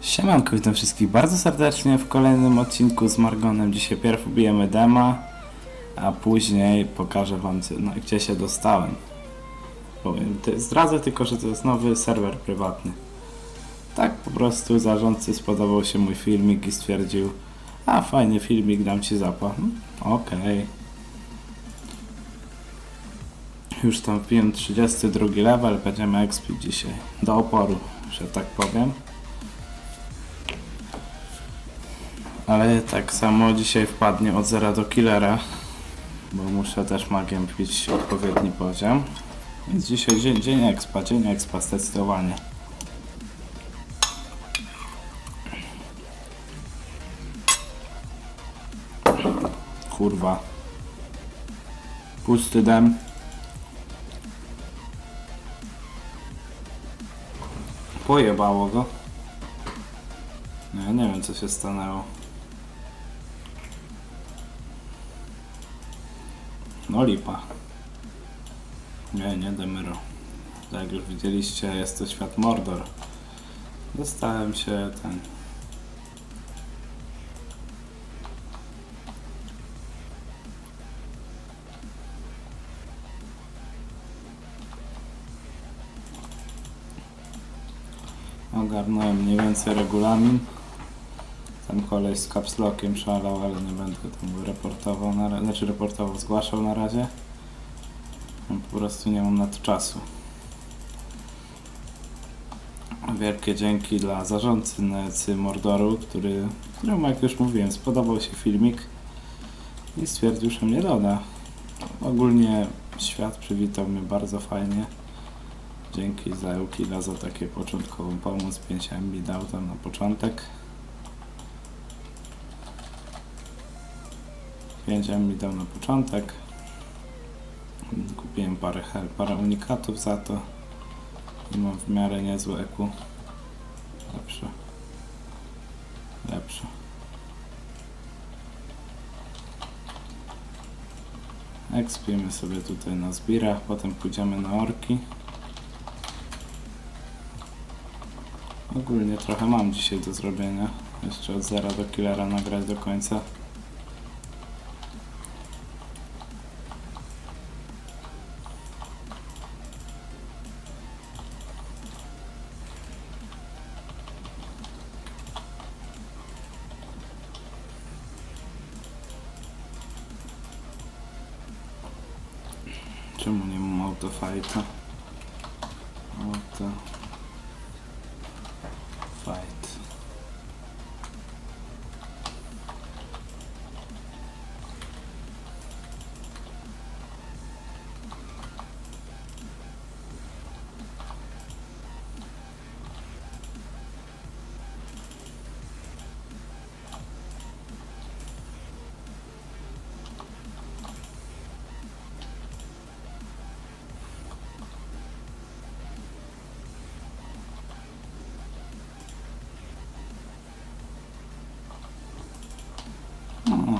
Siemanko, witam wszystkich bardzo serdecznie w kolejnym odcinku z Margonem. Dzisiaj pierw ubijemy dema, a później pokażę wam no, gdzie się dostałem. Powiem, zdradzę tylko, że to jest nowy serwer prywatny. Tak po prostu zarządcy spodobał się mój filmik i stwierdził a fajny filmik, dam ci zapłat. Hmm, Okej. Już tam wbiłem 32 level, będziemy expić dzisiaj. Do oporu, że tak powiem. Ale tak samo dzisiaj wpadnie od zera do killera, bo muszę też magiem wbić odpowiedni poziom. Więc dzisiaj dzień, dzień expa, dzień expa zdecydowanie. Kurwa. Pusty dem. Pojebało go. No ja nie wiem co się stanęło. No lipa. Nie, nie Demyro. Tak jak już widzieliście, jest to świat Mordor. Dostałem się ten... Ogarnąłem mniej więcej regulamin. Tam koleś z capslockiem szalał, ale nie będę tam reportował, na, znaczy reportował, zgłaszał na razie. No, Po prostu nie mam na to czasu. Wielkie dzięki dla zarządcy Necy Mordoru, który, któremu jak już mówiłem, spodobał się filmik i stwierdził, że mnie doda. Ogólnie świat przywitał mnie bardzo fajnie. Dzięki za Eukila za takie początkową pomoc. 5 mi dał tam na początek. 5 mi dał na początek. Kupiłem parę, parę unikatów za to. I mam w miarę niezłe EQ. Lepsze. Lepsze. Ekspiemy sobie tutaj na zbirach, potem pójdziemy na orki. Ogólnie trochę mam dzisiaj do zrobienia. Jeszcze od zera do killera nagrać do końca.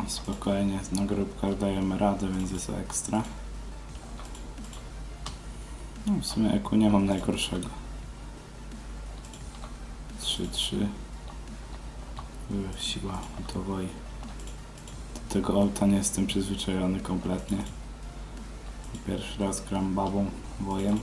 Spokojnie, na grupkach dajemy radę, więc jest ekstra. No, w sumie eku nie mam najgorszego. 3-3 Yy, Siła to woi. Do tego auta nie jestem przyzwyczajony kompletnie. Pierwszy raz gram babą, wojem.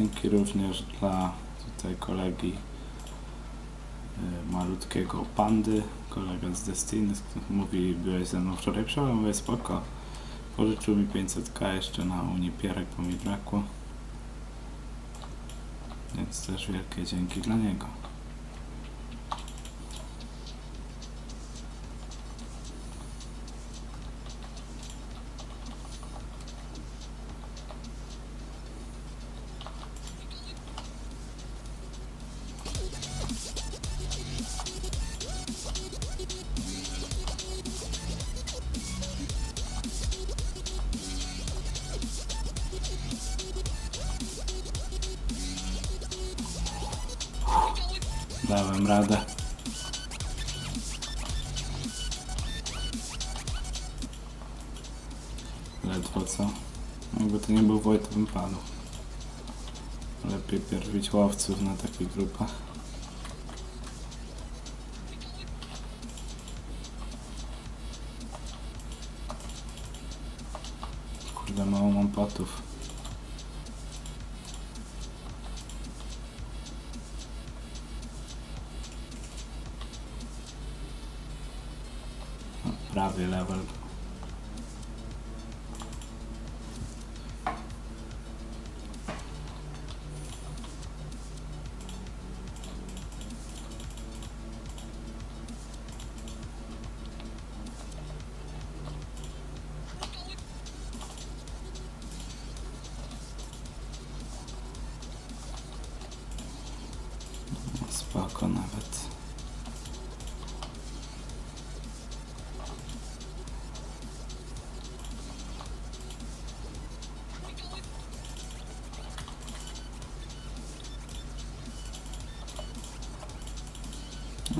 Dzięki również dla tutaj kolegi y, malutkiego pandy, kolega z Destiny, z którym mówi, byłeś ze mną wczoraj przełom, mówię spoko. Pożyczył mi 500k jeszcze na Unipierek, bo mi brakło. Więc też wielkie dzięki dla niego. Dałem radę. Ledwo co. Jakby to nie był Wojt, bym. Lepiej pierwić łowców na takich grupach. Kurde, mało mam potów. No, prawie level.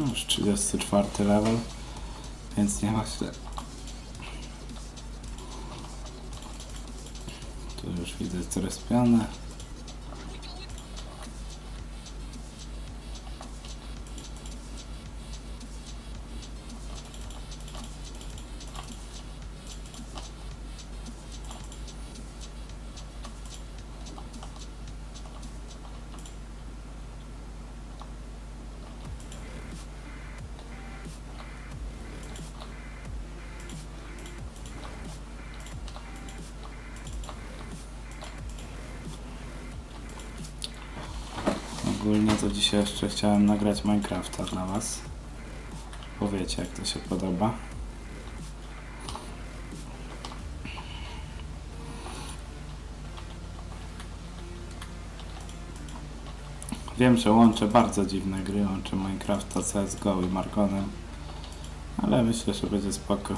Już 34 level, więc nie ma źle. Tu już widzę zrespione. Ogólnie to dzisiaj jeszcze chciałem nagrać Minecrafta dla Was. Powiecie jak to się podoba. Wiem, że łączę bardzo dziwne gry, łączę Minecrafta, CSGO i Margonem. Ale myślę, że będzie spoko.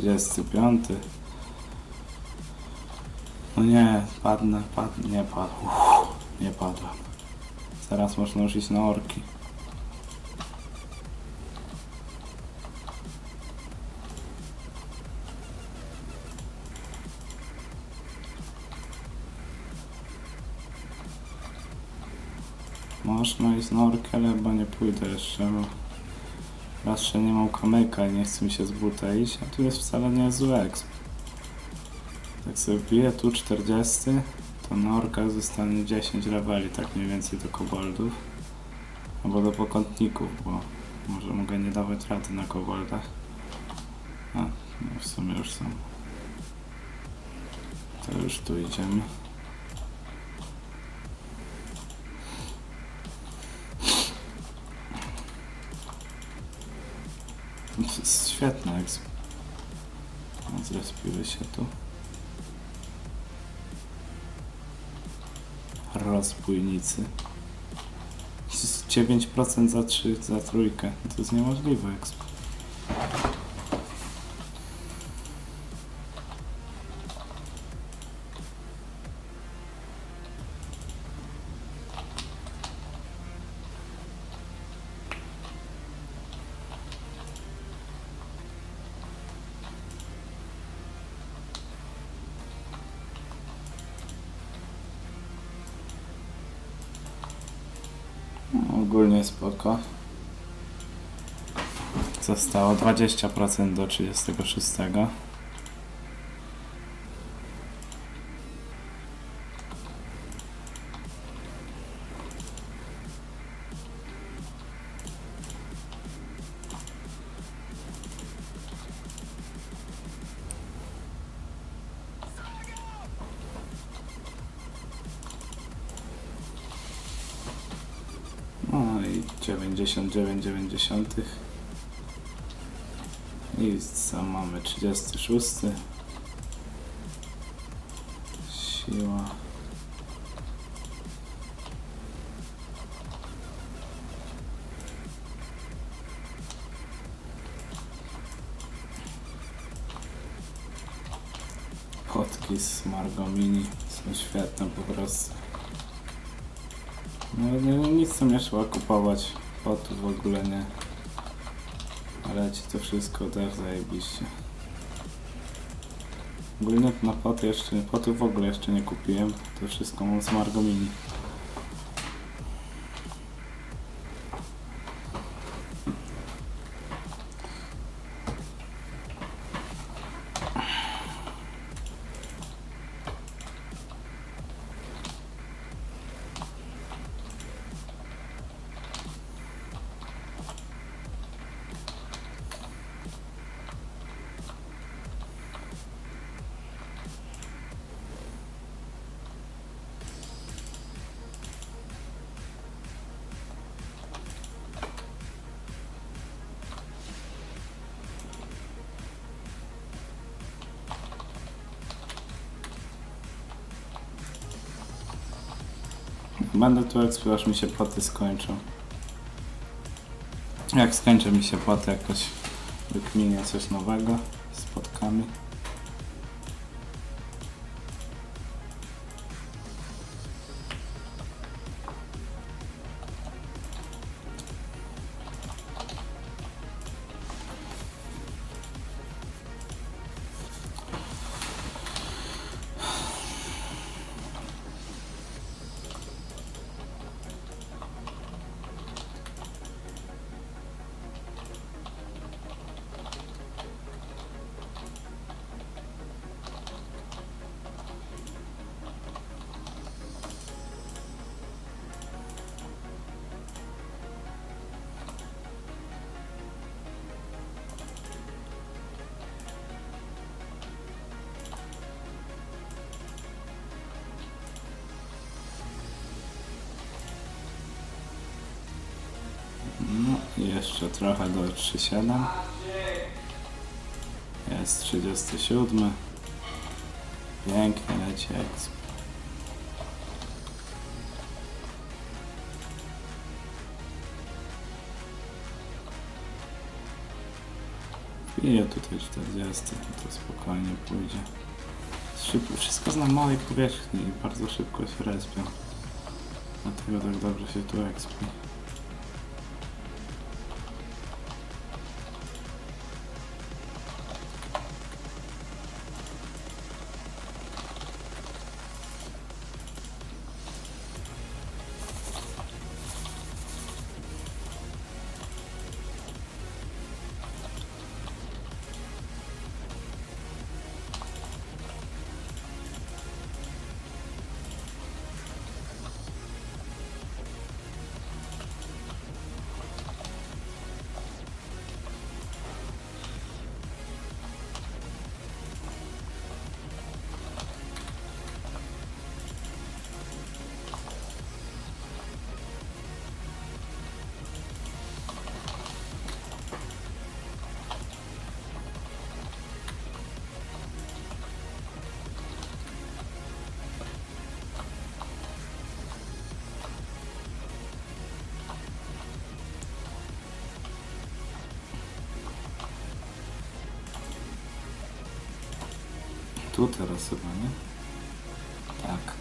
35. No nie, padnę, padnę, nie padł. Nie padłem. Teraz można już iść na orki. Można iść na orkę, ale chyba nie pójdę jeszcze, bo że nie mam kamyka i nie chce mi się z buta iść, a tu jest wcale nie zły exp. Jak sobie wbiję tu 40, to na orka zostanie 10 leveli, tak mniej więcej do koboldów. Albo do pokątników, bo może mogę nie dawać rady na koboldach. A, no w sumie już są. To już tu idziemy. Jest świetne exp. Zrespiły się tu. Rozbójnicy. Z 9% za 3, za trójkę. To jest niemożliwe exp. No, ogólnie spoko. Zostało 20% do 36. 99,90 i sam mamy? 36 siła. Kotki z Margo Mini są świetne po prostu. No nie, nic tam nie trzeba kupować. Potów w ogóle nie. Ale ci to wszystko też zajebiście. Ogólnie na poty jeszcze, potów w ogóle jeszcze nie kupiłem. To wszystko mam z Margo Będę tu ekspił, aż mi się poty skończą. Jak skończy mi się poty, jakoś wykminię coś nowego z jeszcze trochę do 3,7. Jest 37. Pięknie leci exp. Ile tutaj 40, to spokojnie pójdzie. Szybko, wszystko na małej powierzchni i bardzo szybko się respią. Dlatego tak dobrze się tu expi. Tu teraz chyba, nie? Tak.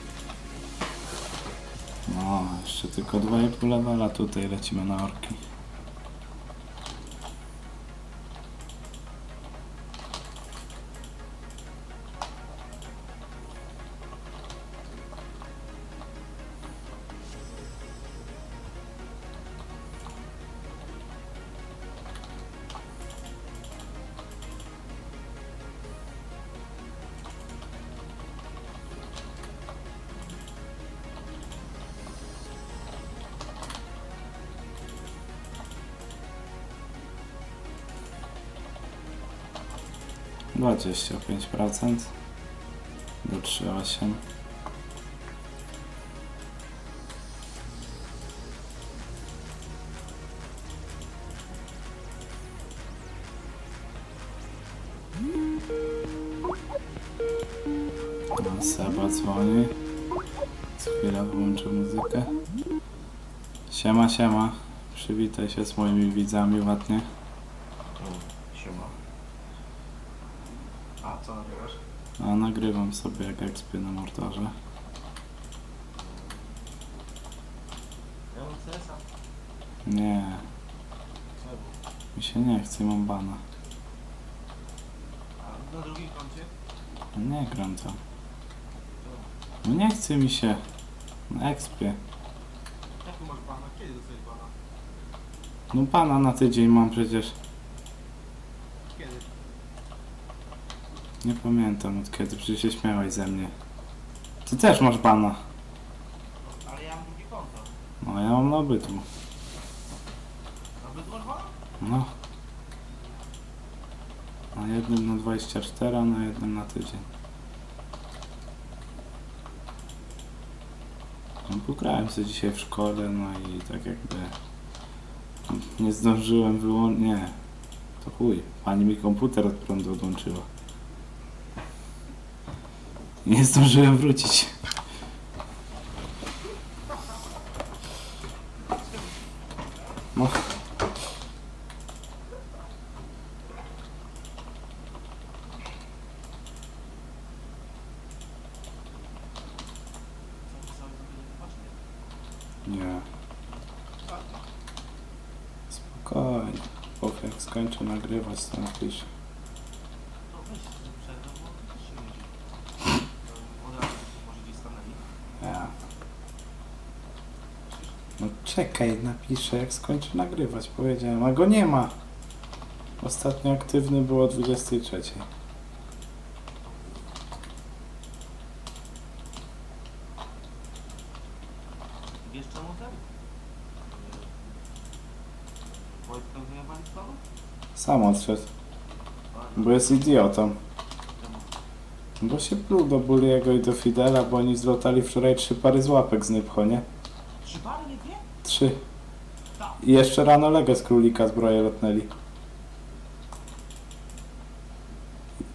No, jeszcze tylko 2,5 levela, tutaj lecimy na orki. 25% do 3,8 no, Seba dzwoni. Co chwila wyłączę muzykę. Siema, siema. Przywitaj się z moimi widzami ładnie. A co nagrywasz? A nagrywam sobie jak ekspię na mortarze. Ja mam CS-a. Nie, Czemu? mi się nie chce, mam bana. A na drugim koncie? Nie gram tam. Czemu? No nie chce mi się. Na ekspie. Jak tu masz bana? Kiedy dostajesz bana? No bana na tydzień mam przecież. Kiedy? Nie pamiętam od kiedy, przecież się śmiałeś ze mnie. Ty też masz bana. Ale ja mam drugie konto. No ja mam na obydwu. A wy masz bana? No. Na jednym na 24, a na jednym na tydzień. No pograłem sobie dzisiaj w szkole, no i tak jakby nie zdążyłem wyłączyć, nie, to chuj, pani mi komputer od prądu odłączyła. Nie zdążyłem wrócić. No. Nie. Nie, spokojnie. Jak skończę nagrywać, to napiszę. To weź sobie przerwę, bo to też się nie Od razu może gdzieś stanęli. Ja. No czekaj, napiszę jak skończę nagrywać, powiedziałem, a go nie ma. Ostatnio aktywny było o 23. Wiesz czemu ten? Wojtka wyjebali? Sam odszedł, bo jest idiotą. Bo się pluł do Buliego i do Fidela, bo oni zlotali wczoraj trzy pary z łapek z Nypcho, nie? Trzy pary, nie dwie? I jeszcze rano Legę z królika zbroję lotnęli.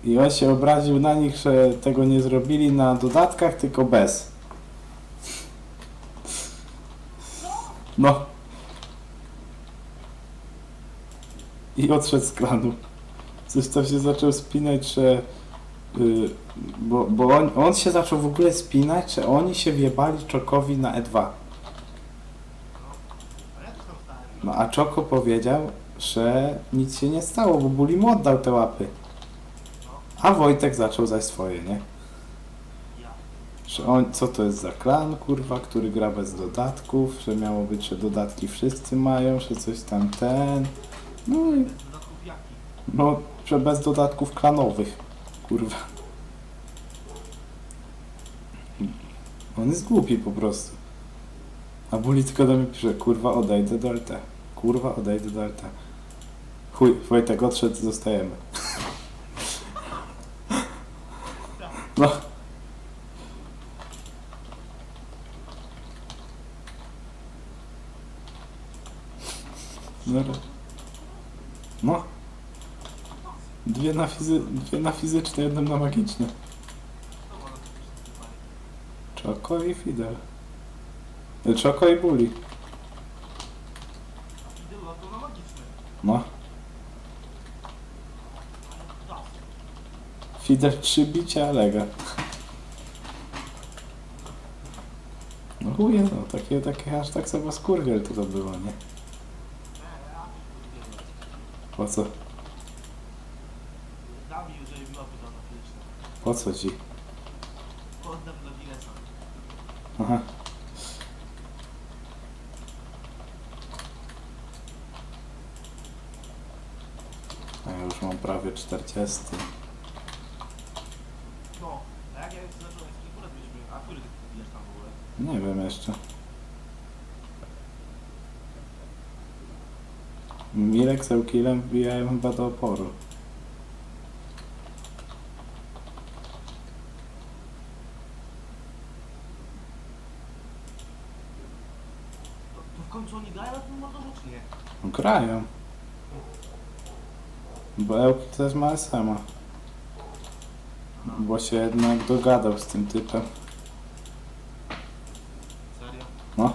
I on się obraził na nich, że tego nie zrobili na dodatkach, tylko bez. No. I odszedł z klanu. Coś tam się zaczął spinać, że... y, bo bo on, on się zaczął w ogóle spinać, że oni się wjebali Czokowi na E2. A ja też tam stałem. No a Czoko powiedział, że nic się nie stało, bo Buli mu oddał te łapy. A Wojtek zaczął zaś swoje, nie? Że on, co to jest za klan, kurwa, który gra bez dodatków, że miało być, że dodatki wszyscy mają, że coś tam ten. No i no, że bez dodatków klanowych, kurwa. On jest głupi po prostu. A Buli tylko do mnie pisze, kurwa, odejdę do LT. Kurwa, odejdę do LT. Chuj, Wojtek odszedł, zostajemy. No. No. No. Dwie na, fizy dwie na fizyczne, jedną na magiczne. Czoko i Fidel. Czoko i Buli. A Fidel to na magiczne. No. Ale das. Fidel 3 bicia, Lega. No chuje, no, takie, takie aż tak sobie skurwiel to, to było, nie? Po co? Po co ci? Oddam Guinnessa. Aha. A już mam prawie 40. No, a jak ja już zacząłem z kilku lat mieliśmy, a który ty kupiłeś tam w ogóle? Nie wiem jeszcze. Mirek z Eukilem wbijają chyba do oporu. To, to w końcu oni grają na tym motorze, czy nie? No, grają. Bo Eukil też ma SMA. Bo się jednak dogadał z tym typem. Serio? No.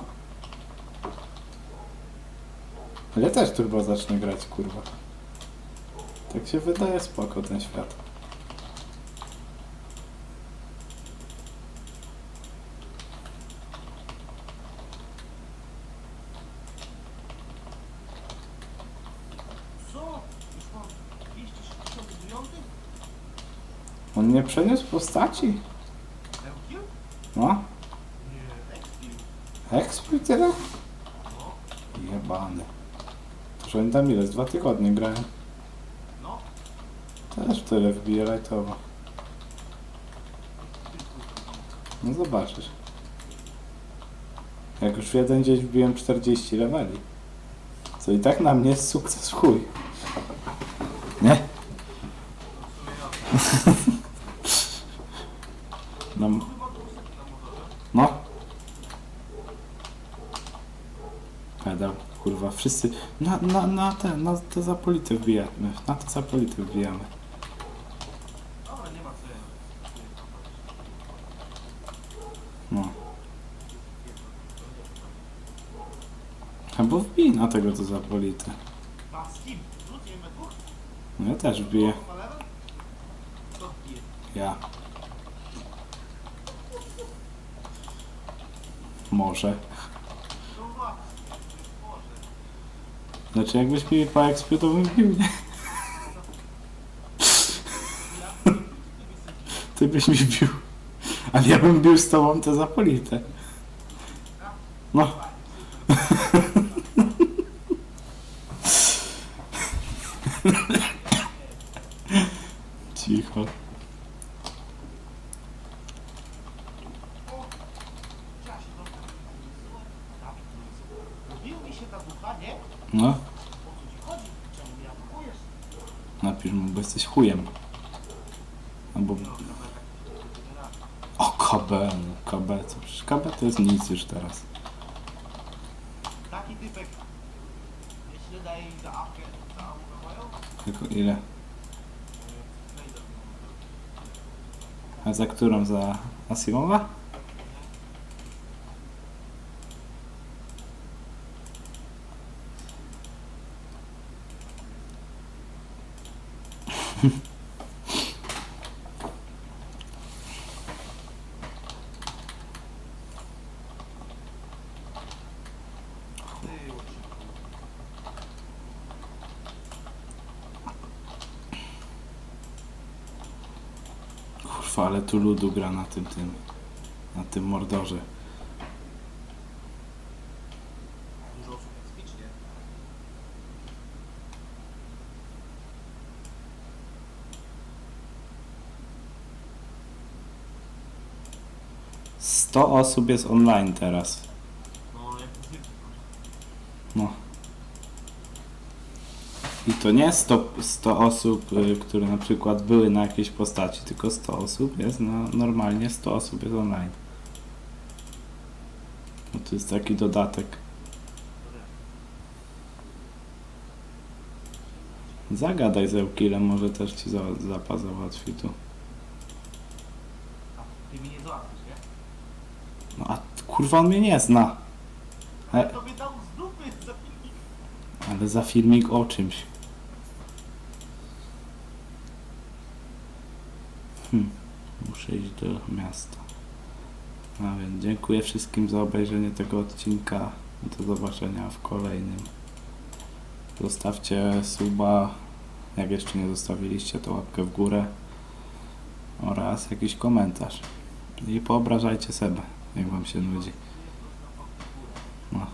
Ale ja też tu chyba zacznę grać, kurwa. Tak się wydaje spoko ten świat. Co? Już mam 269? On nie przeniósł postaci? No. Ekspert tyle? No, Jebany. To że oni tam ile? Z dwa tygodnie no. Też tyle wbije lightowo. No zobaczysz. Jak już w jeden dzień wbiłem 40 leveli. Co i tak na mnie jest sukces chuj. Nie? W sumie ja. No, Chyba dwusetki na motorze. no. Pedał, kurwa, wszyscy na, na, na te, na te zapolity wbijamy. Na te zapolity wbijamy. No. Albo wbij na tego to zapolity. No ja też wbiję. Ja. Może. No właśnie, może. Znaczy jakbyś mi po expiu, to bym nie? Ty byś mi wbił. Ale ja bym bił z tobą te zapolite. No. Cicho. Trzeba się trochę Tak, Lubił mi się ta ducha, nie? No. O co ci chodzi? Czemu mnie atakujesz? Napisz mu, bo jesteś chujem. Albo... No, tak. O, KB, no KB, co przecież KB to jest nic już teraz. Taki typek. Jeśli daje im za apkę? Tylko ile? A za którą? Za Asimowa? Kurwa, ale tu ludu gra na tym tym. Na tym mordorze. 100 osób jest online teraz. No, jak to. No. I to nie 100, 100 osób, y, które na przykład były na jakiejś postaci, tylko 100 osób jest na normalnie 100 osób jest online. No to jest taki dodatek. Zagadaj z Eukilem, może też ci za, zapas załatwi tu. A ty mi nie załatwisz? No kurwa on mnie nie zna. Ale E, to by dał z dupy za filmik. ale za filmik o czymś. Hmm, muszę iść do miasta. A więc dziękuję wszystkim za obejrzenie tego odcinka. Do zobaczenia w kolejnym. Zostawcie suba, jak jeszcze nie zostawiliście, to łapkę w górę oraz jakiś komentarz. I poobrażajcie sobie, jak wam się nudzi. No.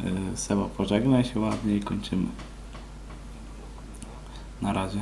Yy, Seba, pożegnaj się ładnie i kończymy. Na razie.